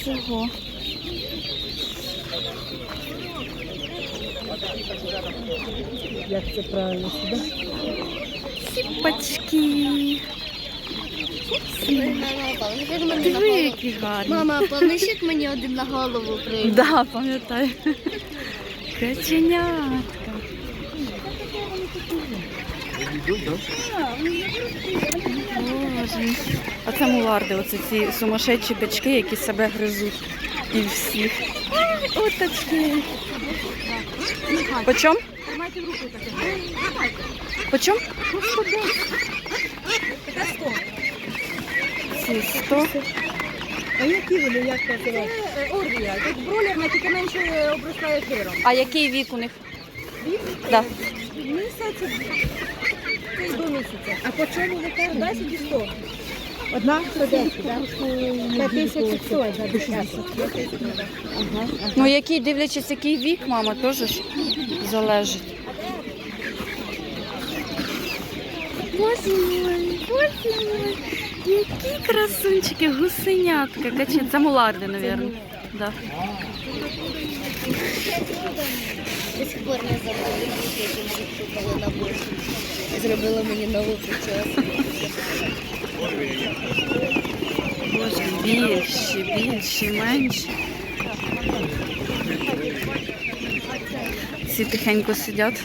всього. Як це правильно сюди? Сіпачки. Мама, полежить мені Диви, які гарні. Мама, полежить мені один на голову прийде. Да, пам'ятаю. Каченятка. А це муларди, оце ці сумасшедші бички, які себе гризуть. І всіх. Ой, Отачки. Почем? Почем? Ці 100. А які вони, як називають? Оргія, як бройлерна, тільки менше обростає жиром. А який вік у них? Да. Місяць й до місяця. А по чому ви кажете? 10 і 100. Одна? 110, так? По тисячі за 10. Ну, який, дивлячись, який вік, мама, теж ж залежить. Боже мой, боже мой, які красунчики, гусенятка. Це муларди, мабуть. Да. До сих пор не забули, як мене шукали на борщ. Зробила мені нову прическу. Боже, більші, більші, менші. Всі тихенько сидять,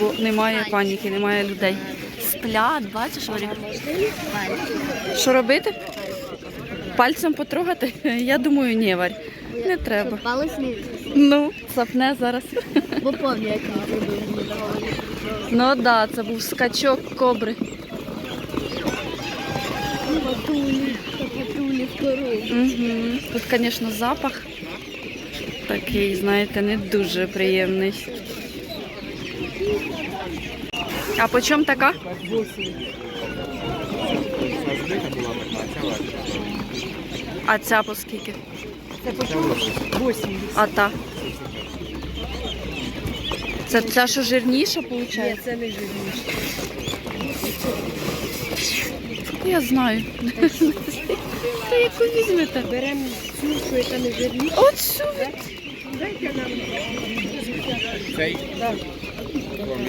бо немає паніки, немає людей. Сплять, бачиш, Орі? Що робити? Пальцем потрогати? Я думаю, ні, Варь. Не треба. Палець Ну, цапне зараз. бо як голові. Ну так, да, це був скачок кобри. Угу. Тут, звісно, запах такий, знаєте, не дуже приємний. А по чому така? А ця по скільки? Це по чому? 80. А та? Це ця, що жирніша, виходить? Ні, це не жирніше. Я знаю. Та яку візьмете? Беремо цю, що яка не жирніша. Оцю. Дайте нам.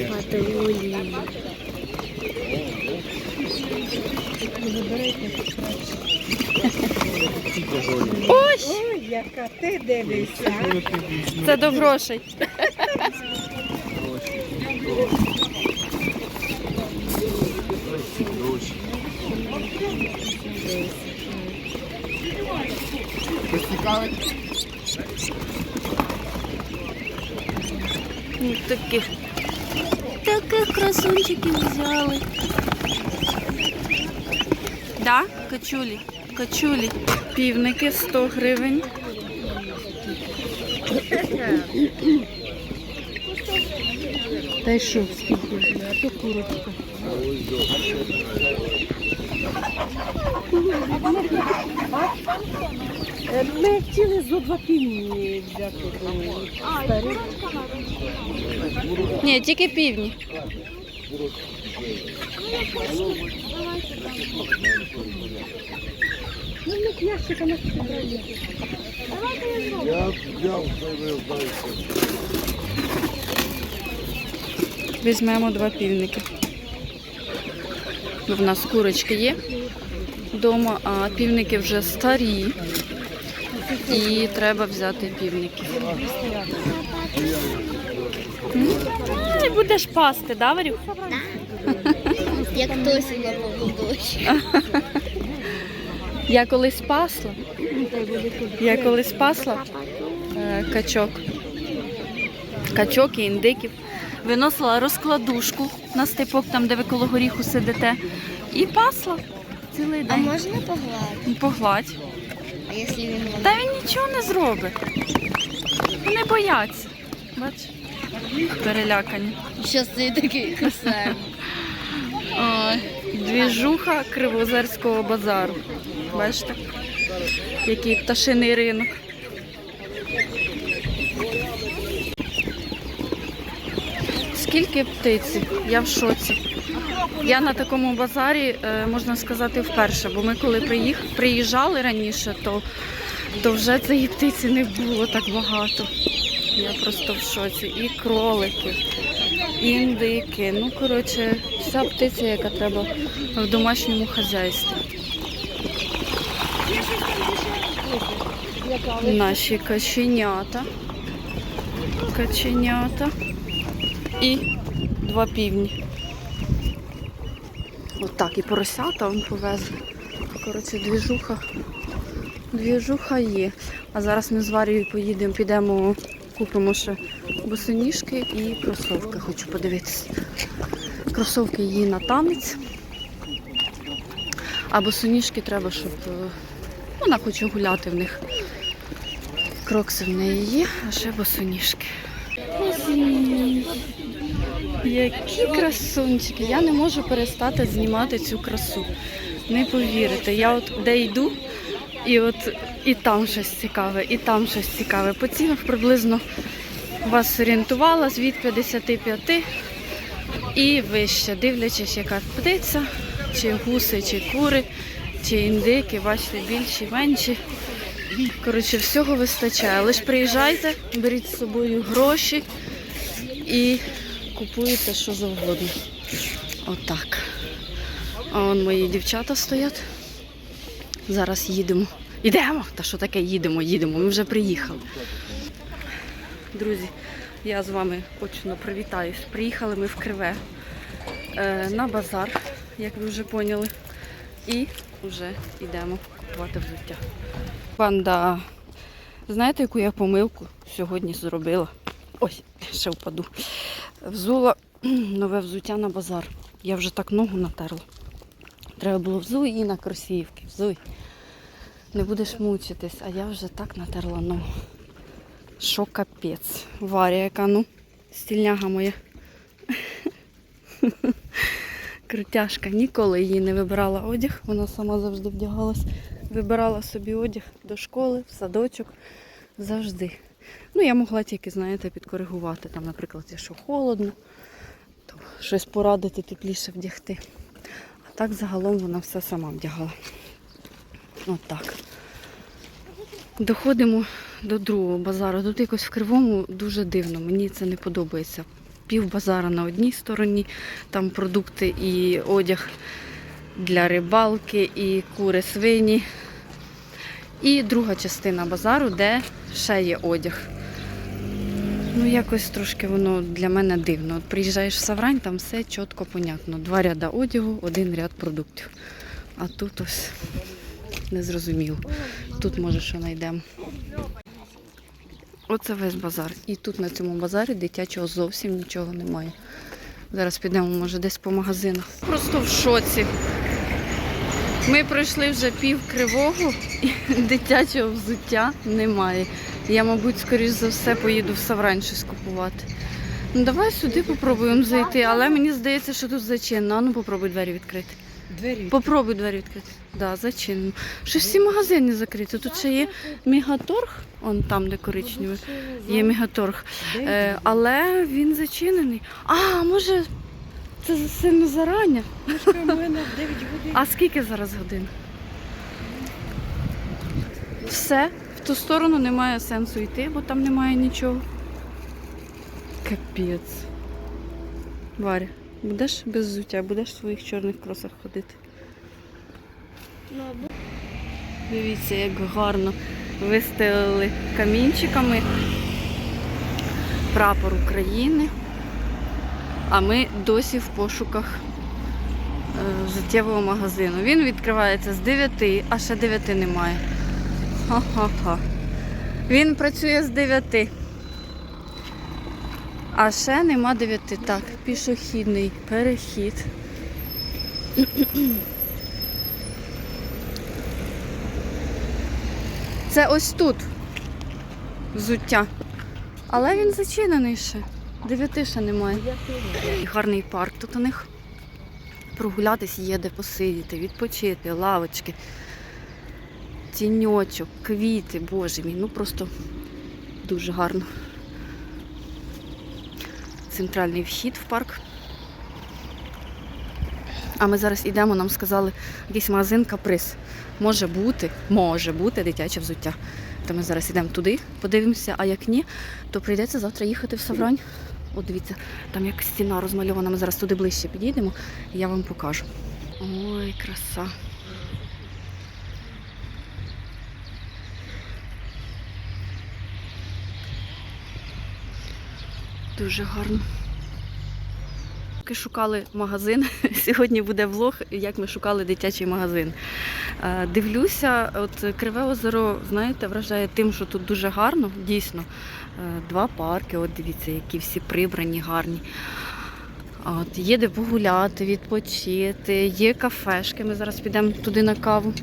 Патулі. Ой, Ой, яка ти дивишся. це до грошей. Ну, Таких, таких красунчиків взяли. Да, качулі, качулі. Півники 100 гривень. Та й що, скільки? А то курочка. Е, Ми хотіли зо два півні взяти до старих. Ні, тільки півні. Ну, в них ящика на собрання. Візьмемо два півники. У нас курочки є вдома, а півники вже старі. І треба взяти півники. Не будеш пасти, да, Варю? Як хтось на поводочі. Я колись пасла. Я колись пасла е, качок. Качок і індиків. Виносила розкладушку на степок, там, де ви коло горіху сидите, і пасла цілий день. А можна погладити? Погладь. А якщо він вам Та він нічого не зробить. Вони бояться. Бач? Перелякані. Щас ти такий красавець. Ой, двіжуха Кривозерського базару. Бачите? Який пташиний ринок. Скільки птиці? Я в шоці. Я на такому базарі, е, можна сказати, вперше, бо ми коли приїх- приїжджали раніше, то то вже цієї птиці не було так багато. Я просто в шоці. І кролики, і індики. Ну, коротше, вся птиця, яка треба в домашньому хазяйстві. Наші каченята. Каченята. І два півні. Отак, і поросята он повезли. Коротше, двіжуха. Двіжуха є. А зараз ми з Варією поїдемо, підемо, купимо ще босоніжки і кросовки. Хочу подивитися. Кросовки її на танець. А босоніжки треба, щоб е, вона хоче гуляти в них. Крокси в неї є, а ще босоніжки. Які красунчики. Я не можу перестати знімати цю красу. Не повірите. Я от де йду, і от і там щось цікаве, і там щось цікаве. По цінах приблизно вас орієнтувала від 55 і вище, дивлячись, яка птиця, чи гуси, чи кури, чи індики, бачите, більші, менші. Коротше, всього вистачає. Лиш приїжджайте, беріть з собою гроші і купуєте що завгодно. Отак. А он мої дівчата стоять. Зараз їдемо. Йдемо! Та що таке їдемо, їдемо. Ми вже приїхали. Друзі, я з вами очно привітаюсь. Приїхали ми в Криве е, на базар, як ви вже поняли. І вже йдемо купувати взуття. Панда, знаєте, яку я помилку сьогодні зробила? Ой, ще впаду. Взула нове взуття на базар. Я вже так ногу натерла. Треба було взуй і на кросівки. Взуй. Не будеш мучитись, а я вже так натерла ногу. Що капець. Варя, яка ну, стільняга моя. Крутяшка. Ніколи її не вибирала одяг. Вона сама завжди вдягалась. Вибирала собі одяг до школи, в садочок. Завжди. Ну, я могла тільки, знаєте, підкоригувати. Там, наприклад, якщо холодно, то щось порадити тепліше вдягти. А так загалом вона все сама вдягала. От так. Доходимо до другого базару. Тут якось в кривому дуже дивно. Мені це не подобається. Пів базара на одній стороні, там продукти і одяг для рибалки, і кури свині. І друга частина базару, де ще є одяг. Ну, якось трошки воно для мене дивно. От приїжджаєш в Саврань, там все чітко понятно. Два ряда одягу, один ряд продуктів. А тут ось незрозуміло. Тут може що знайдемо. Оце весь базар. І тут на цьому базарі дитячого зовсім нічого немає. Зараз підемо, може, десь по магазинах. Просто в шоці. Ми пройшли вже пів кривого, і дитячого взуття немає. Я, мабуть, скоріш за все поїду в Саврань щось купувати. Ну давай сюди попробуємо зайти, але мені здається, що тут зачинено. А ну попробуй двері відкрити. Двері. Попробуй двері відкрити. Да, зачинено. Що всі магазини закриті. Тут ще є мігаторг, он там, де коричневий, є мігаторг. Е, але він зачинений. А, може, це сильно зарання. Мишка в мене 9 годин. А скільки зараз годин? Все, в ту сторону немає сенсу йти, бо там немає нічого. Капець. Варя, будеш без взуття, будеш в своїх чорних кросах ходити. Дивіться, як гарно вистелили камінчиками прапор України. А ми досі в пошуках е, життєвого магазину. Він відкривається з 9, а ще 9 немає. Ха-ха-ха. Він працює з 9. А ще нема 9. Так, пішохідний перехід. Це ось тут взуття. Але він зачинений ще. Дев'яти ще немає. І гарний парк тут у них. Прогулятись є де посидіти, відпочити, лавочки, тіньочок, квіти, боже мій, ну просто дуже гарно. Центральний вхід в парк. А ми зараз йдемо, нам сказали, якийсь магазин каприз. Може бути, може бути дитяче взуття. То ми зараз йдемо туди, подивимося, а як ні, то прийдеться завтра їхати в Саврань. От дивіться, там як стіна розмальована. Ми зараз туди ближче підійдемо, і я вам покажу. Ой, краса. Дуже гарно. Поки шукали магазин. Сьогодні буде влог, як ми шукали дитячий магазин. Е, Дивлюся, от Криве озеро, знаєте, вражає тим, що тут дуже гарно, дійсно. Е, Два парки, от дивіться, які всі прибрані, гарні. От, є де погуляти, відпочити, є кафешки. Ми зараз підемо туди на каву,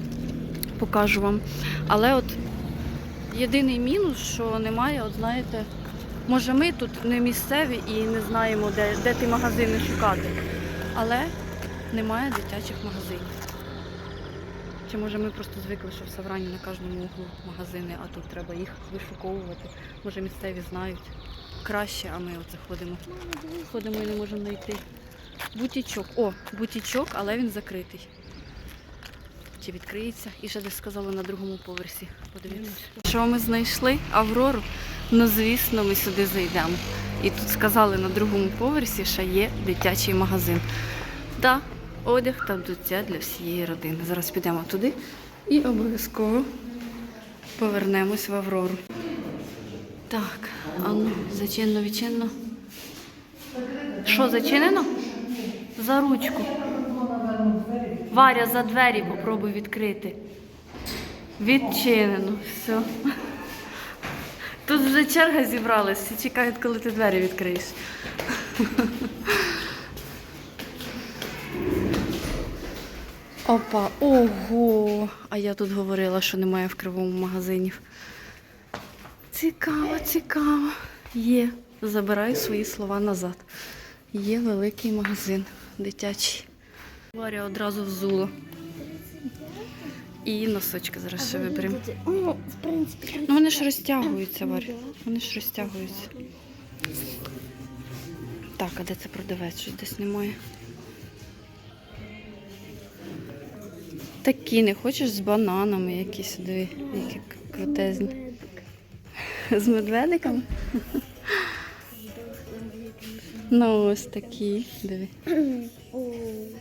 покажу вам. Але от єдиний мінус, що немає, от знаєте, може ми тут не місцеві і не знаємо, де, де ті магазини шукати. Але немає дитячих магазинів. Чи може ми просто звикли, що в Саврані на кожному углу магазини, а тут треба їх вишуковувати. Може місцеві знають краще, а ми оце ходимо. Ходимо і не можемо знайти. Бутічок. О, бутічок, але він закритий. Чи відкриється? І ще десь сказали на другому поверсі. Подивіться. Що ми знайшли? Аврору. Ну, звісно, ми сюди зайдемо. І тут сказали на другому поверсі, що є дитячий магазин. Так, одяг та взуття для всієї родини. Зараз підемо туди і обов'язково повернемось в Аврору. Так, а ну, зачинено, відчинено. Що, зачинено? За ручку. Варя, за двері попробуй відкрити. Відчинено. Все. Тут вже черга зібралась, всі чекають, коли ти двері відкриєш. Опа, ого! А я тут говорила, що немає в кривому магазинів. Цікаво, цікаво. Є. Забираю свої слова назад. Є великий магазин дитячий. Варя одразу взула. І носочки зараз ще виберемо. Ну, вони ж розтягуються, Варя. Вони ж розтягуються. Так, а де це продавець? Щось десь немає. Такі не хочеш з бананами якісь, диви, які крутезні. З медведиками? Ну, ось такі, диви,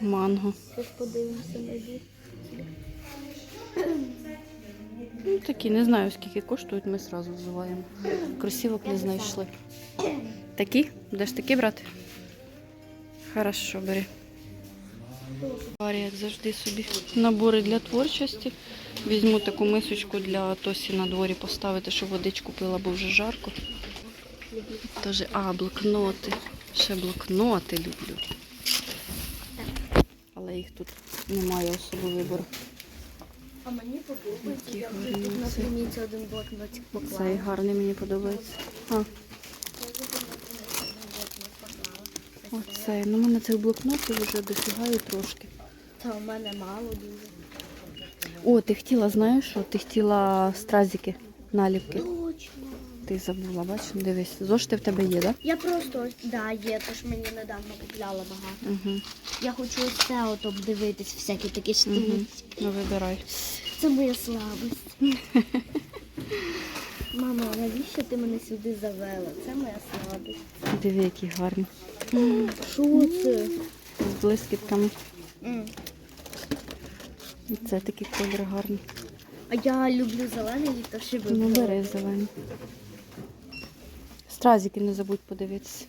манго. подивимося на такі, не знаю, скільки коштують, ми одразу взуваємо. Кросівок не знайшли. Такі? Будеш такі брати? Хорошо, бери. Як завжди собі набори для творчості. Візьму таку мисочку для Тосі на дворі поставити, щоб водичку пила, бо вже жарко. Тож, а, блокноти. Ще блокноти люблю. Але їх тут немає особо вибору. А мені подобається. Я вже тут на це. приміці один блокнотик поклала. Цей гарний мені подобається. А, оцей. Ну, мене цих блокнотів вже досягаю трошки. Та у мене мало дуже. О, ти хотіла, знаєш що? Ти хотіла стразики, наліпки. Точно. Ти забула, бачиш? Дивись, зошити в тебе є, так? Я просто, да, є, тож мені недавно купляла багато. Угу. Я хочу ось це от обдивитись, всякі такі Угу. Ну вибирай. Це моя слабость. Мама, навіщо ти мене сюди завела? Це моя слабость. Диви, які гарні. Що це? З блискітками. М. І це такі кольори гарні. А я люблю зелений, то ще Ну бери зелені. Стразики не забудь подивитися.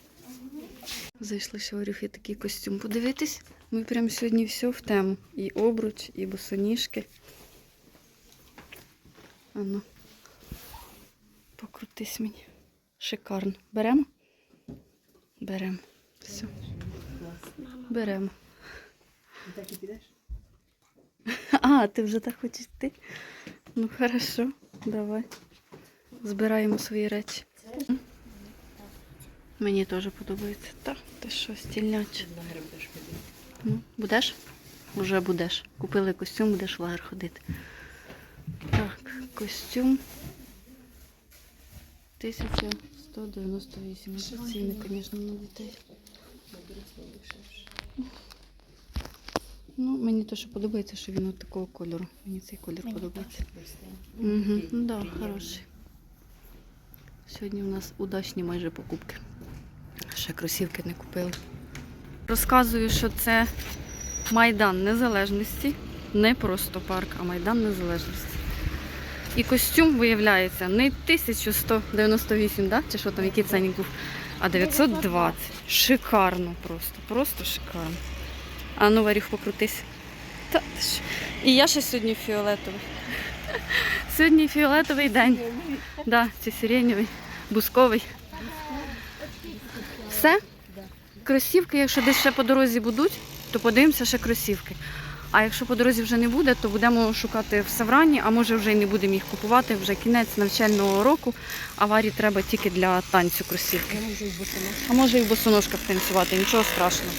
Зайшли ще Орюхи такий костюм подивитись. Ми прям сьогодні все в тему. І обруч, і босоніжки. Ану. Покрутись мені. Шикарно. Беремо? Беремо. Все. Беремо. А, ти вже так хочеш йти? Ну, хорошо, давай. Збираємо свої речі. Мені теж подобається. Так, ти що, стільняче. Гриб теж піди. Ну, будеш? Уже будеш. Купили костюм, будеш в лагер ходити. Так, костюм. 1198. Ціни, звісно, на дітей. Ну, мені те, що подобається, що він от такого кольору. Мені цей колір подобається. Угу. Ну да, хороший. Сьогодні у нас удачні майже покупки. Ще кросівки не купили. Розказую, що це Майдан Незалежності. Не просто парк, а Майдан Незалежності. І костюм виявляється не 1198, да? чи що там, який ценник був, а 920. Шикарно просто, просто шикарно. А ну, Варюх, покрутись. Та. І я ще сьогодні фіолетовий. Сьогодні фіолетовий день. Да, це сиренєвий, бусковий. Все? Кросівки, якщо десь ще по дорозі будуть, то подивимося ще кросівки. А якщо по дорозі вже не буде, то будемо шукати в Саврані, а може вже й не будемо їх купувати. Вже кінець навчального року. А варі треба тільки для танцю кросівки. І. А може і в босоножках танцювати, нічого страшного.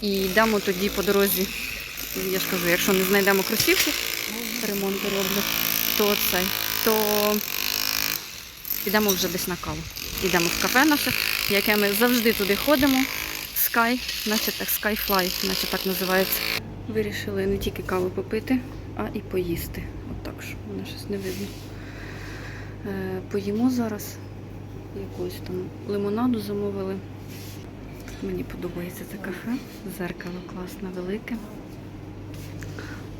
І йдемо тоді по дорозі. Я ж кажу, якщо не знайдемо кросівки, ремонти роблять, то цей, то підемо вже десь на каву. Йдемо в кафе наше, яке ми завжди туди ходимо. Sky, наче так, Skyfly, наче так називається. Вирішили не тільки каву попити, а і поїсти. От так, що воно щось не видно. Е, поїмо зараз якусь там лимонаду замовили. Мені подобається це кафе. Зеркало класне, велике.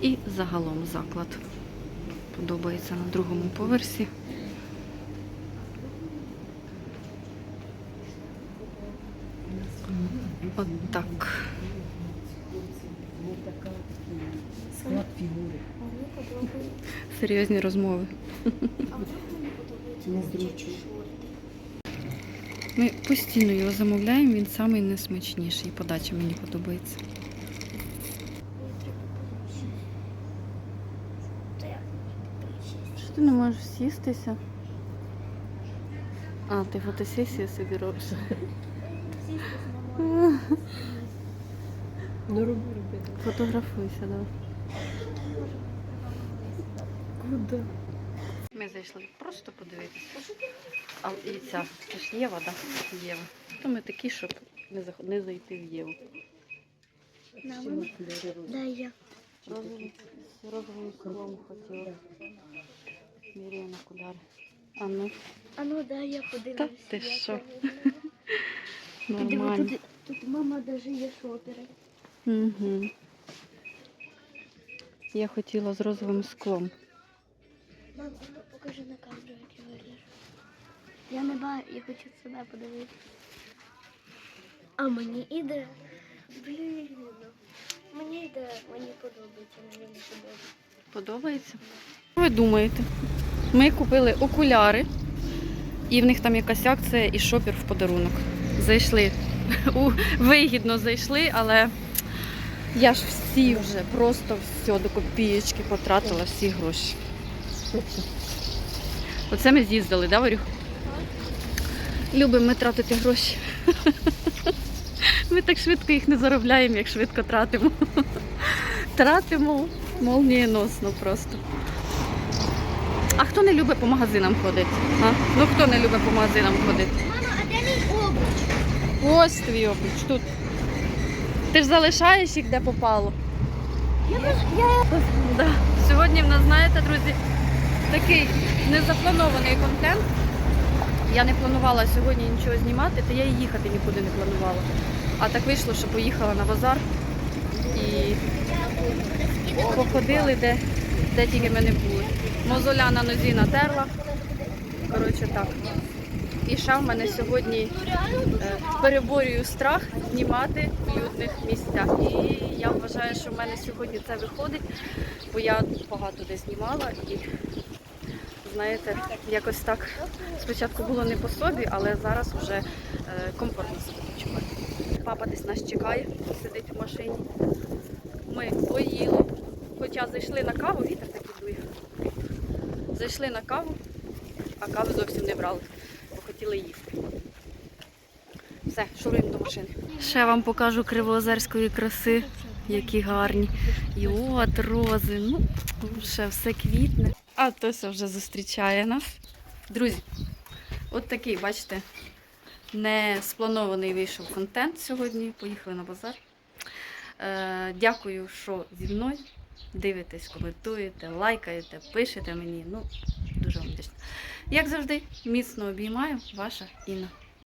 І загалом заклад подобається на другому поверсі. От так. Склад фігури. Серйозні розмови. Ми постійно його замовляємо, він самий несмачніший. Подача мені подобається. Що ти не можеш сістися? А, ти фотосесію собі робиш. Ну роби, роби. Фотографуйся, давай. Куди? Ми зайшли просто подивитися. А і ця це ж Єва, так? Да? Єва. То ми такі, щоб не, заход... не зайти в Єву. Да, я. Розовим, розовим склом хотіла. Міряю на окуляри. А ну, А ну да, я подивлюсь. ти я що? нормально. Тут, мама даже є шопери. Угу. Я хотіла з розовим склом. Мам, ну покажи на камеру, як я вигляджу. Я не бачу, я хочу себе подивитися. А мені іде. Блін. Мені йде, мені подобається, мені не подобається. Подобається? Що ви думаєте? Ми купили окуляри, і в них там якась акція і шопер в подарунок. Зайшли. Вигідно зайшли, але я ж всі вже просто все до копієчки потратила всі гроші. Оце ми з'їздили, да, Варюх? Любимо ми тратити гроші. Ми так швидко їх не заробляємо, як швидко тратимо. Тратимо молнієносно просто. А хто не любить по магазинам ходити? А? Ну хто не любить по магазинам ходити? Мама, а де мій обруч? Ось твій обруч тут. Ти ж залишаєш їх де попало. Я, я... Да. Сьогодні в нас, знаєте, друзі, такий незапланований контент. Я не планувала сьогодні нічого знімати, та я і їхати нікуди не планувала. А так вийшло, що поїхала на базар і походили, де, де тільки ми не були. Мозоля на нозі натерла. Коротше так. І ще в мене сьогодні е, переборюю страх знімати в людних місцях. І я вважаю, що в мене сьогодні це виходить, бо я багато де знімала і знаєте, якось так спочатку було не по собі, але зараз вже е, комфортно себе почуваю. Папа десь нас чекає, сидить в машині. Ми поїли, хоча зайшли на каву, вітер такий дує. Зайшли на каву, а кави зовсім не брали, хотіли їсти. Все, шуруємо до машини. Ще вам покажу кривоозерської краси, які гарні. І от рози, ну, ще все квітне. А Тося вже зустрічає нас. Друзі, от такий, бачите, не спланований вийшов контент сьогодні. Поїхали на базар. Е, дякую, що зі мною. Дивитесь, коментуєте, лайкаєте, пишете мені. Ну, дуже вам вдячна. Як завжди, міцно обіймаю, ваша Інна.